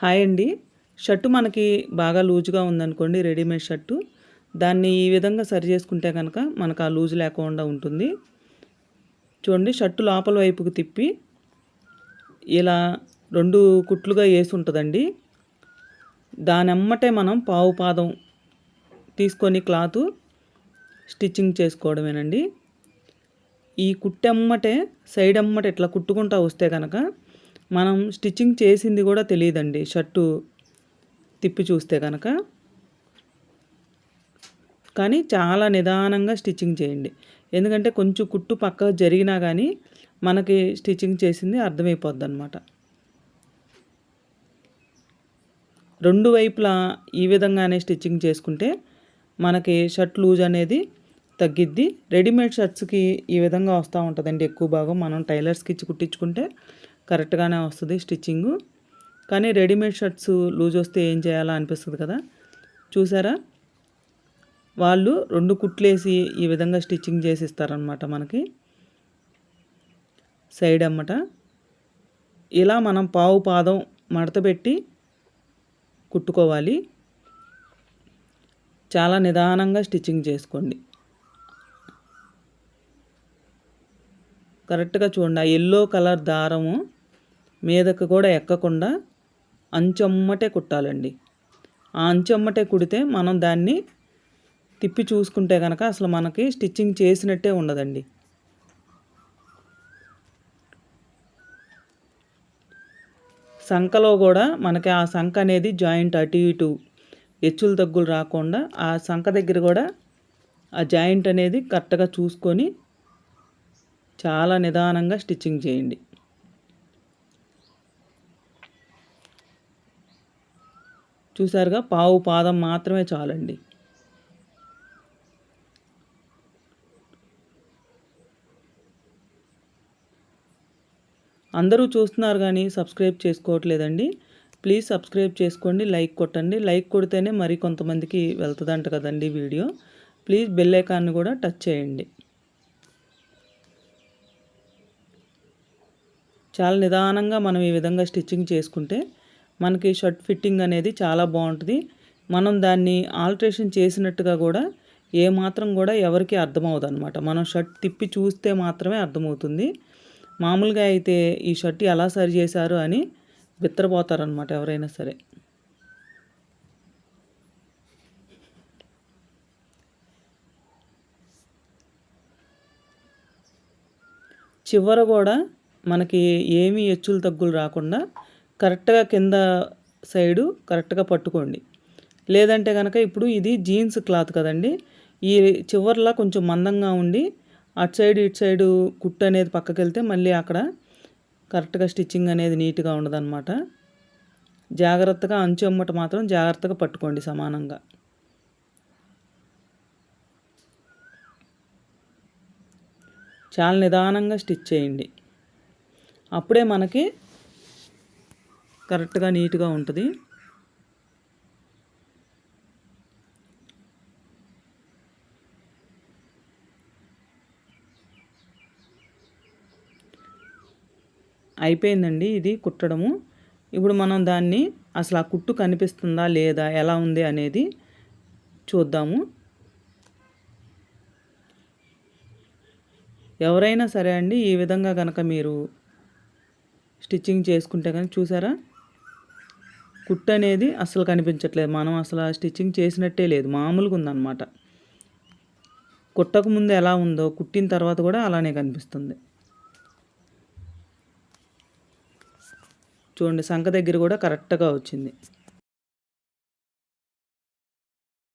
Hi అండి. Shirt మనకి బాగా లూజ్గా ఉందనుకోండి రెడీమేడ్ షర్టు. దాన్ని ఈ విధంగా సరి చేసుకుంటే కనుక మనకు ఆ లూజ్ లేకుండా ఉంటుంది. చూడండి షర్టు లోపల వైపుకు తిప్పి ఇలా రెండు కుట్లుగా వేసి ఉంటుందండి. దానమ్మటే మనం పావు పాదం తీసుకొని క్లాత్ స్టిచ్చింగ్ చేసుకోవడమేనండి. ఈ కుట్టెమ్మటే సైడ్ అమ్మట ఇట్లా కుట్టుకుంటా వస్తే కనుక మనం స్టిచ్చింగ్ చేసింది కూడా తెలియదండి. షర్టు తిప్పి చూస్తే కనుక కానీ చాలా నిదానంగా స్టిచ్చింగ్ చేయండి. ఎందుకంటే కొంచెం కుట్టు పక్క జరిగినా కానీ మనకి స్టిచ్చింగ్ చేసింది అర్థమైపోద్ది అనమాట రెండు వైపులా ఈ విధంగానే స్టిచ్చింగ్ చేసుకుంటే మనకి షర్ట్ లూజ్ అనేది తగ్గిద్ది. రెడీమేడ్ షర్ట్స్కి ఈ విధంగా వస్తూ ఉంటుందండి ఎక్కువ భాగం. మనం టైలర్స్కి ఇచ్చి కుట్టించుకుంటే కరెక్ట్గానే వస్తుంది స్టిచ్చింగు. కానీ రెడీమేడ్ షర్ట్స్ లూజ్ వస్తే ఏం చేయాలా అనిపిస్తుంది కదా. చూసారా? వాళ్ళు రెండు కుట్లేసి ఈ విధంగా స్టిచ్చింగ్ చేసి ఇస్తారనమాట మనకి. సైడ్ అమ్మట. ఇలా మనం పావు పాదం మడత పెట్టి కుట్టుకోవాలి. చాలా నిదానంగా స్టిచ్చింగ్ చేసుకోండి. కరెక్ట్గా చూడండి. ఆ ఎల్లో కలర్ దారము మీదకు కూడా ఎక్కకుండా అంచమ్మటే కుట్టాలండి. ఆ అంచమ్మటే కుడితే మనం దాన్ని తిప్పి చూసుకుంటే కనుక అసలు మనకి స్టిచ్చింగ్ చేసినట్టే ఉండదండి. సంఖలో కూడా మనకి ఆ సంఖ అనేది జాయింట్ అటు ఇటు హెచ్చులు తగ్గులు రాకుండా ఆ సంఖ దగ్గర కూడా ఆ జాయింట్ అనేది కరెక్ట్గా చూసుకొని చాలా నిదానంగా స్టిచ్చింగ్ చేయండి. చూసారుగా? పావు పాదం మాత్రమే చాలండి. అందరూ చూస్తున్నారు కానీ సబ్స్క్రైబ్ చేసుకోవట్లేదండి. ప్లీజ్ సబ్స్క్రైబ్ చేసుకోండి లైక్ కొట్టండి. లైక్ కొడితేనే మరి కొంతమందికి వెళ్తుందంట కదండి వీడియో. ప్లీజ్ బెల్ ఐకాన్ని కూడా టచ్ చేయండి. చాలా నిదానంగా మనం ఈ విధంగా స్టిచ్చింగ్ చేసుకుంటే మనకి షర్ట్ ఫిట్టింగ్ అనేది చాలా బాగుంటుంది. మనం దాన్ని ఆల్ట్రేషన్ చేసినట్టుగా కూడా ఏమాత్రం కూడా ఎవరికి అర్థమవుదు అనమాట మనం షర్ట్ తిప్పి చూస్తే మాత్రమే అర్థమవుతుంది. మామూలుగా అయితే ఈ షర్ట్ ఎలా సరి చేశారు అని బిత్తరపోతారనమాట ఎవరైనా సరే. చివర కూడా మనకి ఏమీ ఎచ్చులు తగ్గులు రాకుండా కరెక్ట్గా కింద సైడు కరెక్ట్గా పట్టుకోండి. లేదంటే కనుక ఇప్పుడు ఇది జీన్స్ క్లాత్ కదండి. ఈ చివర్లా కొంచెం మందంగా ఉండి అటు సైడ్ ఇటు సైడు కుట్టు అనేది పక్కకి వెళ్తే మళ్ళీ అక్కడ కరెక్ట్గా స్టిచ్చింగ్ అనేది నీట్గా ఉండదన్నమాట. జాగ్రత్తగా అంచు అమ్మట మాత్రం జాగ్రత్తగా పట్టుకోండి సమానంగా. చాలా నిదానంగా స్టిచ్ చేయండి. అప్పుడే మనకి కరెక్ట్గా నీట్గా ఉంటుంది. అయిపోయిందండి ఇది కుట్టడము. ఇప్పుడు మనం దాన్ని అసలు ఆ కుట్టు కనిపిస్తుందా లేదా ఎలా ఉంది అనేది చూద్దాము. ఎవరైనా సరే అండి ఈ విధంగా కనుక మీరు స్టిచ్చింగ్ చేసుకుంటే కానీ చూసారా? కుట్ అనేది అసలు కనిపించట్లేదు. మనం అసలు స్టిచ్చింగ్ చేసినట్టే లేదు. మామూలుగా ఉందన్నమాట. కుట్టక ముందు ఎలా ఉందో కుట్టిన తర్వాత కూడా అలానే కనిపిస్తుంది. చూడండి సంఖ దగ్గర కూడా కరెక్ట్గా వచ్చింది.